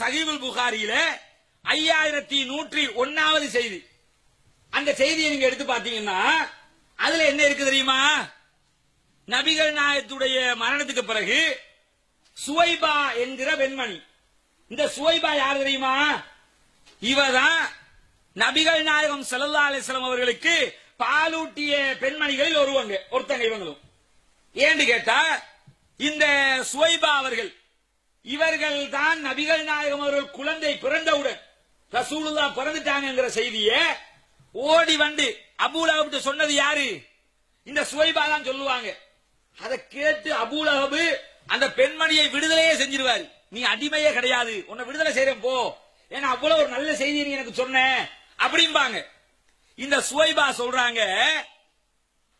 சஹீபுல் புகாரியில ஐயாயிரத்தி நூற்றி ஒன்னாவது செய்தி. அந்த செய்தியை நீங்க எடுத்து பாத்தீங்கன்னா அதுல என்ன இருக்கு தெரியுமா? நபிகள் நாயத்துடைய மரணத்துக்கு பிறகு சுவைபா என்கிற பெண்மணி. இந்த சுவைபா யார் தெரியுமா? இவதான் நபிகள் நாயகம் ஸல்லல்லாஹு அலிஸ்லாம் அவர்களுக்கு பாலூட்டிய பெண்மணிகளில் ஒருவங்க ஒருத்தங்க இவங்களும். ஏன்னு கேட்டா இந்த சுவைபா அவர்கள் இவர்கள் தான் நபிகள் நாயகம் அவர்கள் குழந்தை பிறந்தவுடன் ரசூலுல்லா பிறந்துட்டாங்கங்கிற செய்தியை ஓடி வந்து அபூலகப்ட்ட சொன்னது யாரு? இந்த சுவைபா தான் சொல்லுவாங்க. அதை கேட்டு அபூலகபு அந்த பெண்மணியை விடுதலையே செஞ்சிருவாரு. நீ அடிமையே கிடையாது. உன்னை விடுதலை செய்யறேன் போ. ஏன்னா அவ்வளவு ஒரு நல்ல செய்தி நீ எனக்கு சொன்ன. அப்படிம்பாங்க. இந்த சுவைபா சொல்றாங்க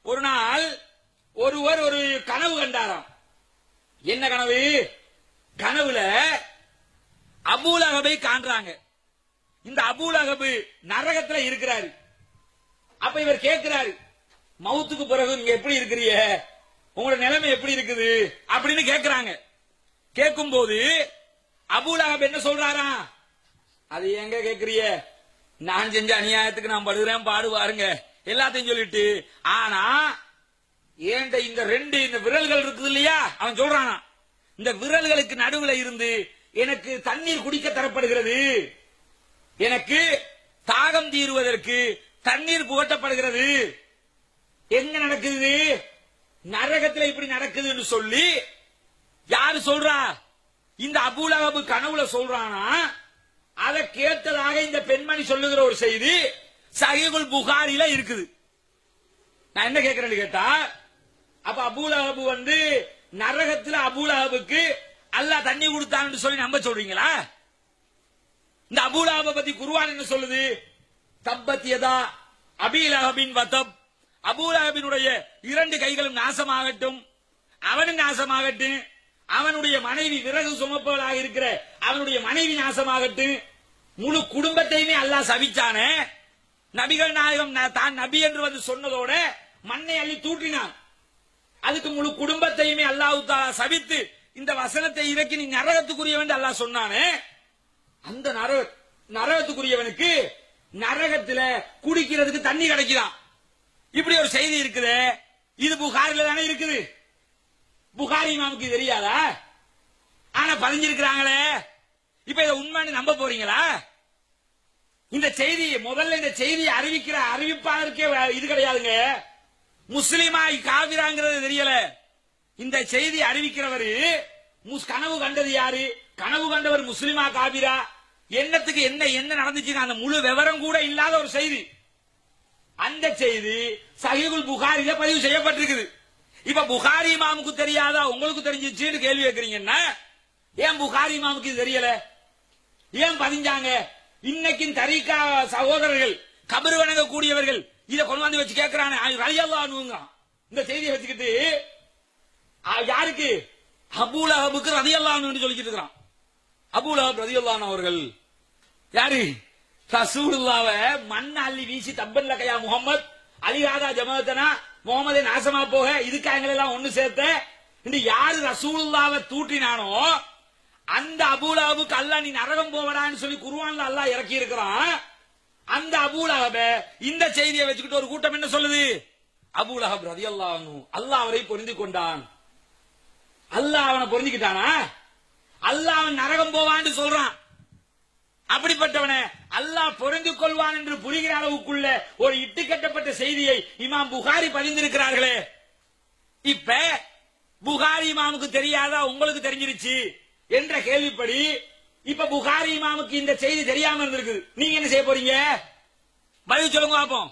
ஒரு நாள் ஒருவர் ஒரு கனவு கண்டாராம். என்ன கனவு? கனவுல அபூலகபை காண்றாங்க. இந்த அபூலகபு நரகத்துல இருக்கிறாரு. அப்ப இவர் கேட்கிறாரு மவுத்துக்கு பிறகு நீங்க எப்படி இருக்கிறீங்க? உங்களோட நிலைமை எப்படி இருக்குது? அப்படின்னு கேக்குறாங்க கேட்கும்போது அபூலகப் என்ன சொல்றாரா? அது எங்க கேக்குறிய நான் செஞ்ச அநியாயத்துக்கு நான் படுகிறேன் பாடுவாருங்க எல்லாத்தையும் சொல்லிட்டு ஆனா ஏண்ட இந்த ரெண்டு இந்த விரல்கள் இருக்குது இல்லையா? அவன் சொல்றானா இந்த விரல்களுக்கு நடுவில் இருந்து எனக்கு தண்ணீர் குடிக்க தரப்படுகிறது. எனக்கு தாகம் தீருவதற்கு தண்ணீர் புகட்டப்படுகிறது. எங்க நடக்குது? நரகத்தில் இப்படி நடக்குதுன்னு சொல்லி யாரு சொல்றா? இந்த அபூலகபு கனவுல சொல்றானா? அதை கேட்டதாக இந்த பெண்மணி சொல்லுகிற ஒரு செய்தி சஹீகுல் புகாரில இருக்குது. நான் என்ன கேட்கிறேன்னு கேட்டா அப்ப அபூலஹபு வந்து நரகத்துல அபூலஹபுக்கு அல்லாஹ் தண்ணி கொடுத்தான்னு சொல்லி நம்ப சொல்றீங்களா? இந்த அபூலாப பத்தி குருவான் என்ன சொல்லுது? தப்பத் அபிலஹபின் அபீலஹபின் வதப். அபூலஹபினுடைய இரண்டு கைகளும் நாசமாகட்டும். அவனும் நாசமாகட்டும். அவனுடைய மனைவி விறகு சுமப்பவளாக இருக்கிற அவனுடைய மனைவி நாசமாகட்டும். முழு குடும்பத்தையுமே அல்லாஹ் சபிச்சானே. நபிகள் நாயகம் ந- தான் நபி என்று வந்து சொன்னதோட மண்ணை அள்ளி தூற்றினான். அதுக்கு முழு குடும்பத்தையுமே அல்லாஹ் தாலா சவித்து இந்த வசனத்தை இறக்கி நீ நரகத்துக்குரியவன் அல்லாஹ் சொன்னானே? அந்த நரக நரகத்துக்குரியவனுக்கு நரகத்துல குடிக்கிறதுக்கு தண்ணி கிடைக்குதான். இப்படி ஒரு செய்தி இருக்குது. இது புகாரில தானே இருக்குது. புகாரி இமாமுக்கு தெரியாதா? ஆனா பதிஞ்சிருக்கிறாங்களே. இப்ப இதை உண்மைன்னு நம்ப போறீங்களா? இந்த செய்தி முதல்ல இந்த செய்தியை அறிவிக்கிற அறிவிப்பாளருக்கே இது கிடையாதுங்க. முஸ்லிமாய் காவிராங்கிறது தெரியல. இந்த செய்தி அறிவிக்கிறவர் முஸ்- கனவு கண்டது யாரு? கனவு கண்டவர் முஸ்லிமா காவிரா? என்னத்துக்கு என்ன என்ன நடந்துச்சுங்க? அந்த முழு விவரம் கூட இல்லாத ஒரு செய்தி. அந்த செய்தி சஹீகுல் புகாரில பதிவு செய்யப்பட்டிருக்குது. இப்ப புகாரி மாமுக்கு தெரியாதா? உங்களுக்கு தெரிஞ்சிச்சுன்னு கேள்வி கேட்கறீங்கன்னா ஏன் புகாரி மாமுக்கு இது தெரியல? ஏன் பதிஞ்சாங்க? இன்னைக்கு தரிகா சகோதரர்கள் கபர் வணங்கக்கூடியவர்கள் இத கொண்டு வந்து வச்சு கேட்கிறானே ரலியல்லாஹுங்கிறான் இந்த செய்தியை வச்சுக்கிட்டு யாருக்கு? யாருக்கு அபூலஹபுக்கு ரதியல்லான்னு சொல்லிக்கிட்டு இருக்கிறான். அபூலஹப் ரதியல்லான் அவர்கள். யாரு? ரசூலுல்லாவ மண் அள்ளி வீசி தப்பன்ல கையா முகமது அலிகாதா ஜமாத்தனா முகமதை நாசமா போக இதுக்காக எல்லாம் ஒண்ணு சேர்த்த. இந்த யாரு ரசூலுல்லாவ தூட்டினானோ அந்த அபூலாவுக்கு அல்லாஹ் நீ நரகம் போவடான்னு சொல்லி குருவான்ல அல்லா இறக்கி இருக்கிறான் அந்த அபூலஹப இந்த செய்தியை வச்சுக்கிட்டு ஒரு கூட்டம் என்ன சொல்லுது? அபூலஹப் ரதியல்லாஹு அன்ஹு. அல்லாஹ் அவரை பொருந்தி கொண்டான். அல்லாஹ் அவனை பொருந்திக்கிட்டானா? அல்லாஹ் அவன் நரகம் போவான்னு சொல்றான். அப்படிப்பட்டவனை அல்லாஹ் பொருந்து கொள்வான் என்று புரிகிற அளவுக்குள்ள ஒரு இட்டு கட்டப்பட்ட செய்தியை இமாம் புகாரி பதிந்திருக்கிறார்களே. இப்ப புகாரி இமாமுக்கு தெரியாதா? உங்களுக்கு தெரிஞ்சிருச்சு? என்ற கேள்விப்படி இப்ப புகாரி இமாமுக்கு இந்த செய்தி தெரியாம இருந்திருக்குது. நீங்க என்ன செய்ய போறீங்க? பதில் சொல்லுங்க பாப்போம்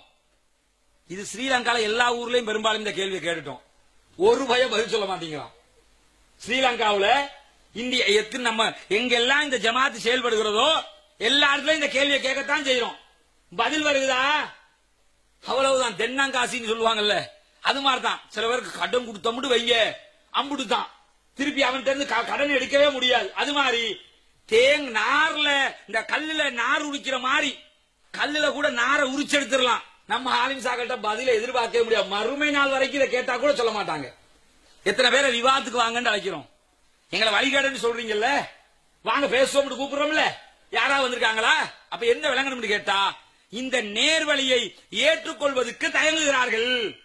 இது ஸ்ரீலங்கால எல்லா ஊர்லயும் பெரும்பாலும் இந்த கேள்வி கேட்டுட்டோம். ஒரு பயம் பதில் சொல்ல மாட்டேங்கிறான். ஸ்ரீலங்காவில இந்திய எத்தனை நம்ம எங்கெல்லாம் இந்த ஜமாத் செயல்படுகிறதோ எல்லா இடத்துலயும் இந்த கேள்வியை கேட்கத்தான் செய்யறோம். பதில் வருகுதா? அவ்வளவுதான். தென்னங்காசின்னு சொல்லுவாங்கல்ல. அது மாதிரிதான். சில பேருக்கு கடன் கொடுத்தோம்னு வைங்க. அம்புட்டு தான் திருப்பி அவன் தெரிந்து க- கடன் எடுக்கவே முடியாது. அது மாதிரி தேங் நார்ல இந்த கல்லுல நார் உரிக்கிற மாதிரி கல்லுல கூட நாரை உரிச்சு எடுத்துடலாம் நம்ம ஆலிம் சாக்கிட்ட பதில எதிர்பார்க்கவே முடியாது. மறுமை நாள் வரைக்கும் இதை கேட்டா கூட சொல்ல மாட்டாங்க. எத்தனை பேரை விவாதத்துக்கு வாங்கன்னு அழைக்கிறோம். எங்களை வழிகாடுன்னு சொல்றீங்கல்ல? வாங்க பேசுவோம்னு கூப்பிடுறோம்ல? யாராவது வந்திருக்காங்களா? அப்ப என்ன விளங்கணும்னு கேட்டா இந்த நேர்வழியை ஏற்றுக்கொள்வதற்கு தயங்குகிறார்கள்.